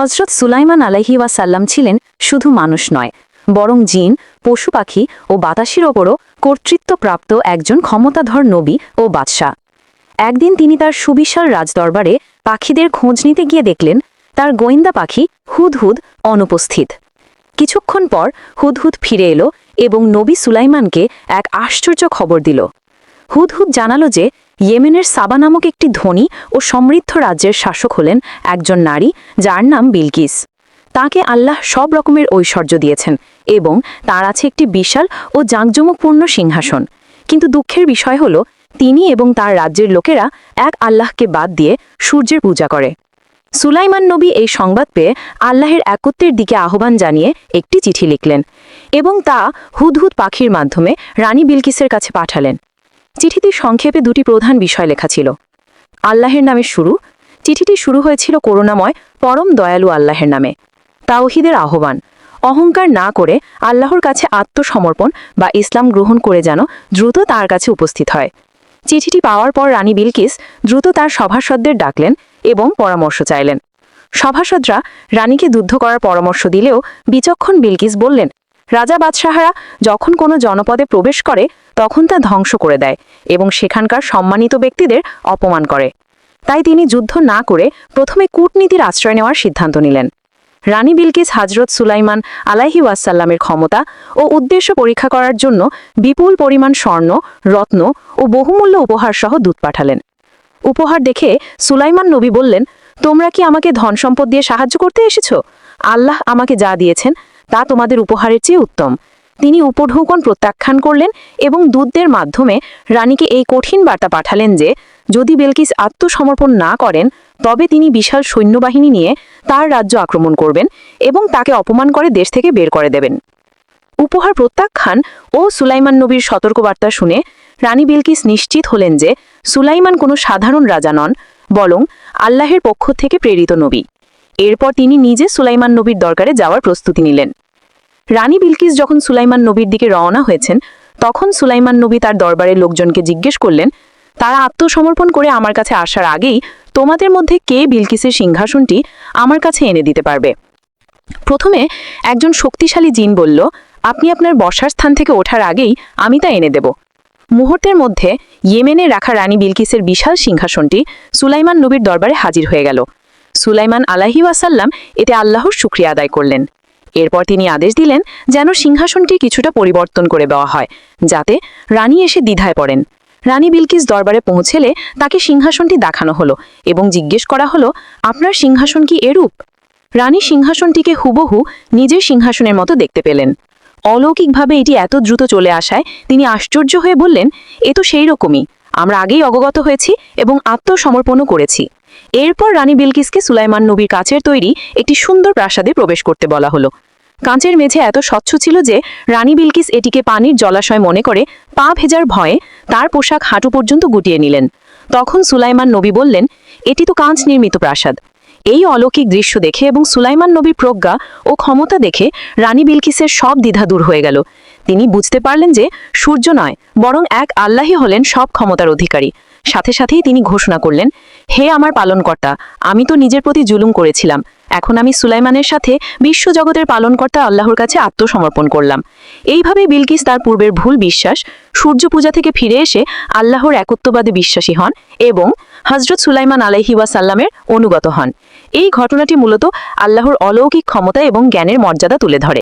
হজরত সুলাইমান আলাহি ওয়াসাল্লাম ছিলেন শুধু মানুষ নয়, বরং জিন, পশু পাখি ও বাতাসের ওপরও কর্তৃত্বপ্রাপ্ত একজন ক্ষমতাধর নবী ও বাদশাহ। একদিন তিনি তার সুবিশাল রাজদরবারে পাখিদের খোঁজ নিতে গিয়ে দেখলেন, তার গোয়েন্দা পাখি হুদহুদ অনুপস্থিত। কিছুক্ষণ পর হুদহুদ ফিরে এলো এবং নবী সুলাইমানকে এক আশ্চর্য খবর দিল। হুদহুদ জানালো যে, ইয়েমেনের সাবা নামক একটি ধনী ও সমৃদ্ধ রাজ্যের শাসক হলেন একজন নারী, যার নাম বিলকিস। তাকে আল্লাহ সব রকমের ঐশ্বর্য দিয়েছেন এবং তার আছে একটি বিশাল ও জাঁকজমকপূর্ণ সিংহাসন। কিন্তু দুঃখের বিষয় হল, তিনি এবং তার রাজ্যের লোকেরা এক আল্লাহকে বাদ দিয়ে সূর্যের পূজা করে। সুলাইমান নবী এই সংবাদ পেয়ে আল্লাহের একত্রের দিকে আহ্বান জানিয়ে একটি চিঠি লিখলেন এবং তা হুদহুদ পাখির মাধ্যমে রানী বিলকিসের কাছে পাঠালেন। চিঠিতে সংক্ষেপে দুটি প্রধান বিষয় লেখা ছিল। আল্লাহের নামে শুরু। চিঠিটি শুরু হয়েছিল করুণাময়, পরম দয়ালু আল্লাহের নামে। তাওহিদের আহ্বান, অহংকার না করে আল্লাহর কাছে আত্মসমর্পণ বা ইসলাম গ্রহণ করে যেন দ্রুত তার কাছে উপস্থিত হয়। চিঠিটি পাওয়ার পর রানী বিলকিস দ্রুত তার সভাসদদের ডাকলেন এবং পরামর্শ চাইলেন। সভাসদরা রানীকে যুদ্ধ করার পরামর্শ দিলেও বিচক্ষণ বিলকিস বললেন রাজা বাদশাহারা যখন কোনো জনপদে প্রবেশ করে, তখন তা ধ্বংস করে দেয় এবং সেখানকার সম্মানিত ব্যক্তিদের অপমান করে। তাই তিনি যুদ্ধ না করে প্রথমে কূটনীতির আশ্রয় নেওয়ার সিদ্ধান্ত নিলেন। রানী বিলকিস হাজরত সুলাইমান আলাহি ওয়াসাল্লামের ক্ষমতা ও উদ্দেশ্য পরীক্ষা করার জন্য বিপুল পরিমাণ স্বর্ণ, রত্ন ও বহুমূল্য উপহার সহ দূত পাঠালেন। উপহার দেখে সুলাইমান নবী বললেন, তোমরা কি আমাকে ধন সম্পদ দিয়ে সাহায্য করতে এসেছ? আল্লাহ আমাকে যা দিয়েছেন তা তোমাদের উপহারের চেয়ে উত্তম। তিনি উপঢৌকন প্রত্যাখ্যান করলেন এবং দূতদের মাধ্যমে রানীকে এই কঠিন বার্তা পাঠালেন যে, যদি বেলকিস আত্মসমর্পণ না করেন, তবে তিনি বিশাল সৈন্যবাহিনী নিয়ে তার রাজ্য আক্রমণ করবেন এবং তাকে অপমান করে দেশ থেকে বের করে দেবেন। উপহার প্রত্যাখ্যান ও সুলাইমান নবীর সতর্কবার্তা শুনে রানী বিলকিস নিশ্চিত হলেন যে, সুলাইমান কোনো সাধারণ রাজা নন, বরং আল্লাহের পক্ষ থেকে প্রেরিত নবী। এরপর তিনি নিজে সুলাইমান নবীর দরকারে যাওয়ার প্রস্তুতি নিলেন। রানী বিলকিস যখন সুলাইমান নবীর দিকে রওনা হয়েছেন, তখন সুলাইমান নবী তার দরবারের লোকজনকে জিজ্ঞেস করলেন, তারা আত্মসমর্পণ করে আমার কাছে আসার আগেই তোমাদের মধ্যে কে বিলকিসের সিংহাসনটি আমার কাছে এনে দিতে পারবে? প্রথমে একজন শক্তিশালী জিন বলল, আপনি আপনার বসার স্থান থেকে ওঠার আগেই আমি তা এনে দেব। মুহূর্তের মধ্যে ইয়েমেনে রাখা রানী বিলকিসের বিশাল সিংহাসনটি সুলাইমান নবীর দরবারে হাজির হয়ে গেল। সুলাইমান আলাহি ওয়াসাল্লাম এতে আল্লাহর শুক্রিয়া আদায় করলেন। এরপর তিনি আদেশ দিলেন যেন সিংহাসনটি কিছুটা পরিবর্তন করে দেওয়া হয়, যাতে রানী এসে দ্বিধায় পড়েন। রানী বিলকিস দরবারে পৌঁছেলে তাকে সিংহাসনটি দেখানো হলো এবং জিজ্ঞেস করা হলো, আপনার সিংহাসন কি এরূপ? রানী সিংহাসনটিকে হুবহু নিজের সিংহাসনের মতো দেখতে পেলেন। অলৌকিকভাবে এটি এত দ্রুত চলে আসায় তিনি আশ্চর্য হয়ে বললেন, এ তো সেই রকমই আমরা আগেই অবগত হয়েছি এবং আত্মসমর্পণও করেছি। এরপর রানী বিলকিসকে সুলাইমান নবীর কাচের তৈরি একটি সুন্দর প্রাসাদে প্রবেশ করতে বলা হলো। কাঁচের মেঝে এত স্বচ্ছ ছিল যে রানী বিলকিস এটিকে পানির জলাশয় মনে করে পা ভেজার ভয়ে তার পোশাক হাঁটু পর্যন্ত গুটিয়ে নিলেন। তখন সুলাইমান নবী বললেন, এটি তো কাঁচ নির্মিত প্রাসাদ। এই অলৌকিক দৃশ্য দেখে এবং সুলাইমান নবীর প্রজ্ঞা ও ক্ষমতা দেখে রানী বিলকিসের সব দ্বিধা দূর হয়ে গেল। তিনি বুঝতে পারলেন যে সূর্য নয়, বরং এক আল্লাহই হলেন সব ক্ষমতার অধিকারী। সাথে সাথেই তিনি ঘোষণা করলেন হে আমার পালনকর্তা, আমি তো নিজের প্রতি জুলুম করেছিলাম। এখন আমি সুলাইমানের সাথে বিশ্বজগতের পালনকর্তা আল্লাহর কাছে আত্মসমর্পণ করলাম। এইভাবে বিলকিস তার পূর্বের ভুল বিশ্বাস, সূর্য পূজা থেকে ফিরে এসে আল্লাহর একত্ববাদে বিশ্বাসী হন এবং হজরত সুলাইমান আলাইহি ওয়াসাল্লামের অনুগত হন। এই ঘটনাটি মূলত আল্লাহর অলৌকিক ক্ষমতা এবং জ্ঞানের মর্যাদা তুলে ধরে।